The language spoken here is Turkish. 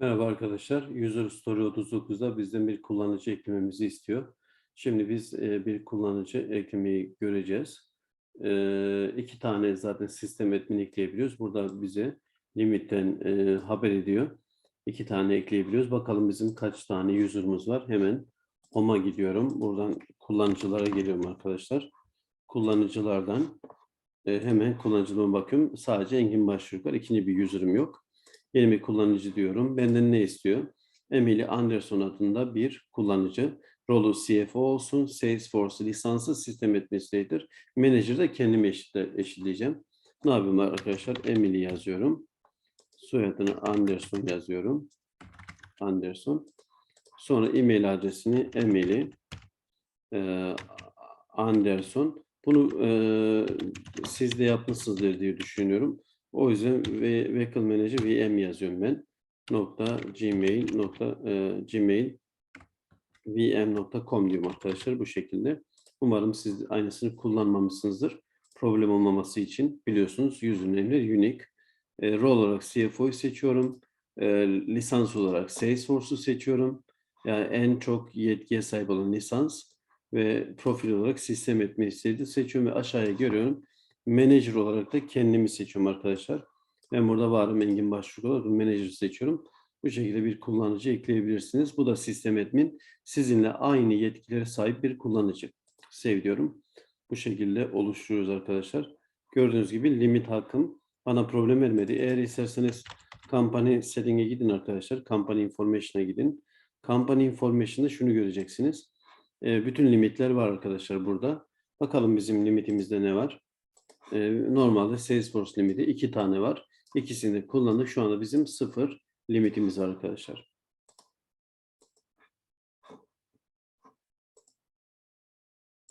Merhaba arkadaşlar. User Story 39'da bizden bir kullanıcı eklememizi istiyor. Şimdi biz e, bir kullanıcı eklemeyi göreceğiz. E, iki tane zaten sistem admin ekleyebiliyoruz. Burada bize limitten e, haber ediyor. İki tane ekleyebiliyoruz. Bakalım bizim kaç tane user'ımız var. Hemen home'a gidiyorum. Buradan kullanıcılara geliyorum arkadaşlar. Kullanıcılardan e, hemen kullanıcılarıma bakıyorum. Sadece Engin Başvuruk var. İkinci bir user'ım yok. Yeni bir kullanıcı diyorum. Benden ne istiyor? Emily Anderson adında bir kullanıcı. Rolü CFO olsun, Salesforce lisanslı sistem administrator. Manager'da kendimi eşitle, eşitleyeceğim. Ne yapayım arkadaşlar? Emily yazıyorum. Soyadını Anderson yazıyorum. Anderson. Sonra e-mail adresini Emily e, Anderson. Bunu e, siz de yapmışsınızdır diye düşünüyorum. O yüzden ve Vehicle Manager VM yazıyorum ben. Nokta gmail nokta e, gmail vm.com diyorum arkadaşlar bu şekilde. Umarım siz aynısını kullanmamışsınızdır. Problem olmaması için biliyorsunuz username unique. E, rol olarak CFO'yu seçiyorum. E, lisans olarak Salesforce'u seçiyorum. Yani en çok yetkiye sahip olan lisans ve profil olarak sistem administrator seçiyorum ve aşağıya görüyorum. Manager olarak da kendimi seçiyorum arkadaşlar. Ben burada varım Engin Başvuru olarak manager seçiyorum. Bu şekilde bir kullanıcı ekleyebilirsiniz. Bu da sistem admin. Sizinle aynı yetkilere sahip bir kullanıcı. Sev diyorum. Bu şekilde oluşturuyoruz arkadaşlar. Gördüğünüz gibi limit hakkım bana problem vermedi. Eğer isterseniz company setting'e gidin arkadaşlar. Company information'a gidin. Company information'da şunu göreceksiniz. Ee, bütün limitler var arkadaşlar burada. Bakalım bizim limitimizde ne var? Ee, normalde Salesforce limiti iki tane var. İkisini kullandık. Şu anda bizim sıfır limitimiz var arkadaşlar.